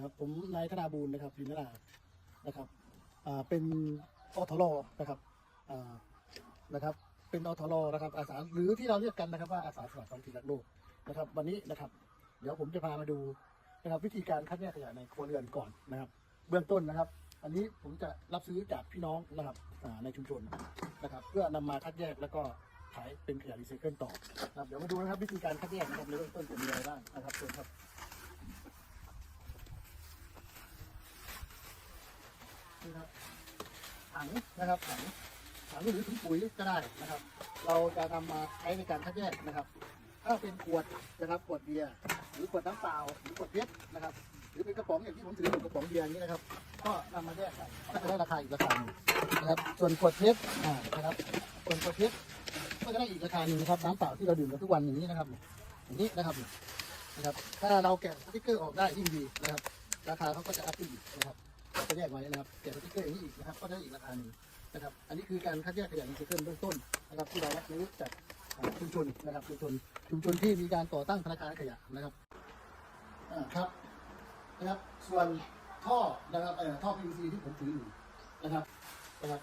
นะครับผมนายธนาบูลนะครับพินนานะครับเป็นอทรนะครับนะครับ เป็นอทรนะครับอาสาหรือที่เราเรียกกันนะครับว่าอาสาสมัครท้องถิ่นรักโลกนะครับ วันนี้นะครับ เดี๋ยวผมจะพามาดูนะครับวิธีการคัดแยกขยะในครัวเรือนก่อนนะครับ เบื้องต้นนะครับ อันนี้ผมจะรับซื้อจากพี่น้องนะครับในชุมชนนะครับ เพื่อนำมาคัดแยกแล้วก็ขายเป็นขยะรีไซเคิลต่อนะครับเดี๋ยวมาดูนะครับวิธีการคัดแยกนะครับในเบื้องต้นจะมีอะไรบ้างนะครับเชิญครับ นี่ครับ ถังนะครับถังถังหรือถุงปุ๋ยก็ได้นะครับ เราจะนำมาใช้ในการคัดแยกนะครับ ถ้าเป็นขวดนะครับขวดเบียร์หรือขวดน้ำเปล่าหรือขวดเพชรนะครับ หรือเป็นกระป๋องอย่างที่ผมถืออยู่กระป๋องเบียร์นี้นะครับ ก็นำมาแยกกันก็จะได้ราคาอีกราคาหนึ่งนะครับ ส่วนขวดเพชรนะครับส่วนขวดเพชรก็จะได้อีกราคาหนึ่งนะครับน้ำเปล่าที่เราดื่มกันทุกวันอย่างนี้นะครับอย่างนี้นะครับนะครับ ถ้าเราแกะสติ๊กเกอร์ออกได้ยิ่งดีนะครับ ราคาเขาก็จะอัพขึ้นอีกนะครับ ก็แยกไว้นะครับแกะสติ๊กเกอร์อย่างนี้อีกนะครับ ก็ได้อีกราคาหนึ่งนะครับ อันนี้คือการคัดแยกขยะรีไซเคิลเบื้องต้นนะครับที่เรารับซื้จากชุมชนนะครับชุมชนชุมชนที่มีการก่อตั้งธนาคารขยะนะครับอ่าครับนะครับ ส่วนท่อนะครับต่อท่อ PVC ที่ผมถืออยู่นะครับนะครับ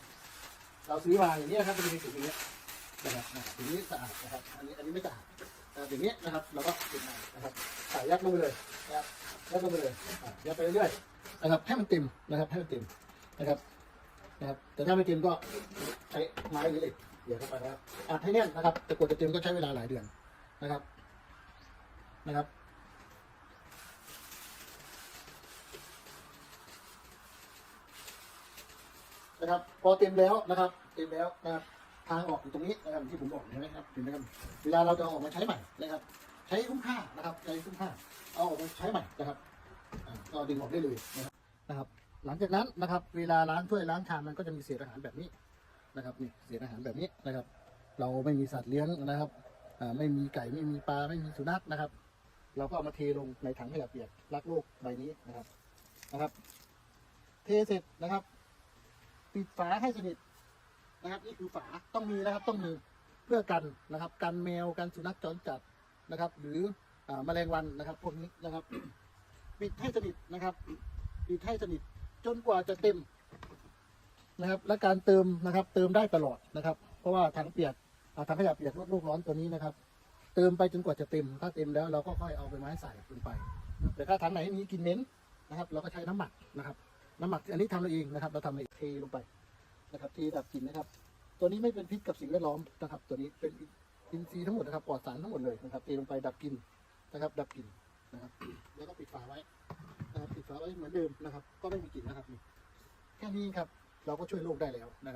เราซื้อมาอย่างนี้นะครับจะเป็นสีอย่างนี้นะครับอ่าสีนี้สะอาดนะครับ อันนี้อันนี้ไม่สะอาดนะครับอย่างนี้นะครับเราก็เก็บมานะครับใส่ยัดลงไปเลยนะครับยัดลงไปเลยยัดไปเรื่อย นะครับ ให้มันเต็มนะครับให้มันเต็มนะครับนะครับ แต่ถ้าไม่เต็มก็ใช้ไม้หรือเหล็กเดี๋ยวเข้าไปนะครับอัดให้แน่นนะครับ แต่กว่าจะเต็มก็ใช้เวลาหลายเดือนนะครับนะครับนะครับ พอเต็มแล้วนะครับ เต็มแล้วนะครับทางออกอยู่ตรงนี้นะครับที่ผมบอกเห็นไหมครับเห็นไหมครับเวลาเราจะเอาออกมาใช้ใหม่นะครับ ใช้คุ้มค่านะครับ ใช้คุ้มค่าเอาออกมาใช้ใหม่นะครับ ก็ดึงออกได้เลยนะครับ หลังจากนั้นนะครับ เวลาล้างถ้วยล้างชามมันก็จะมีเศษอาหารแบบนี้นะครับนี่เศษอาหารแบบนี้นะครับ เราไม่มีสัตว์เลี้ยงนะครับไม่มีไก่ไม่มีปลาไม่มีสุนัขนะครับ เราก็เอามาเทลงในถังขยะเปียกรักโลกใบนี้นะครับนะครับ เทเสร็จนะครับ ปิดฝาให้สนิทนะครับ นี่คือฝาต้องมีนะครับต้องมีเพื่อกันนะครับ กันแมวกันสุนัขจรจัดนะครับ หรืออแมลงวันนะครับพวกนี้นะครับ ปิดให้สนิทนะครับ ปิดให้สนิทจนกว่าจะเต็มนะครับ และการเติมนะครับ เติมได้ตลอดนะครับ เพราะว่าถังเปียกถังขยะเปียกลดโลกร้อนตัวนี้นะครับ เติมไปจนกว่าจะเต็ม ถ้าเต็มแล้วเราก็ค่อยเอาไปไม้ใส่ลงไปแต่ถ้าถังไหนมีกินเม็นนะครับ เราก็ใช้น้ำหมักนะครับ น้ำหมักอันนี้ทำเราเองนะครับ เราทำเองเทลงไปนะครับเทดับกลิ่นนะครับ ตัวนี้ไม่เป็นพิษกับสิ่งแวดล้อมนะครับ ตัวนี้เป็นอินทรีย์ทั้งหมดนะครับปลอดสารทั้งหมดเลยนะครับเทลงไปดับกลิ่นนะครับ ดับกลิ่น นะครับ แล้วก็ปิดฝาไว้นะครับปิดฝาไว้เหมือนเดิมนะครับ ก็ไม่มีกลิ่นนะครับ แค่นี้ครับ เราก็ช่วยโลกได้แล้วนะครับ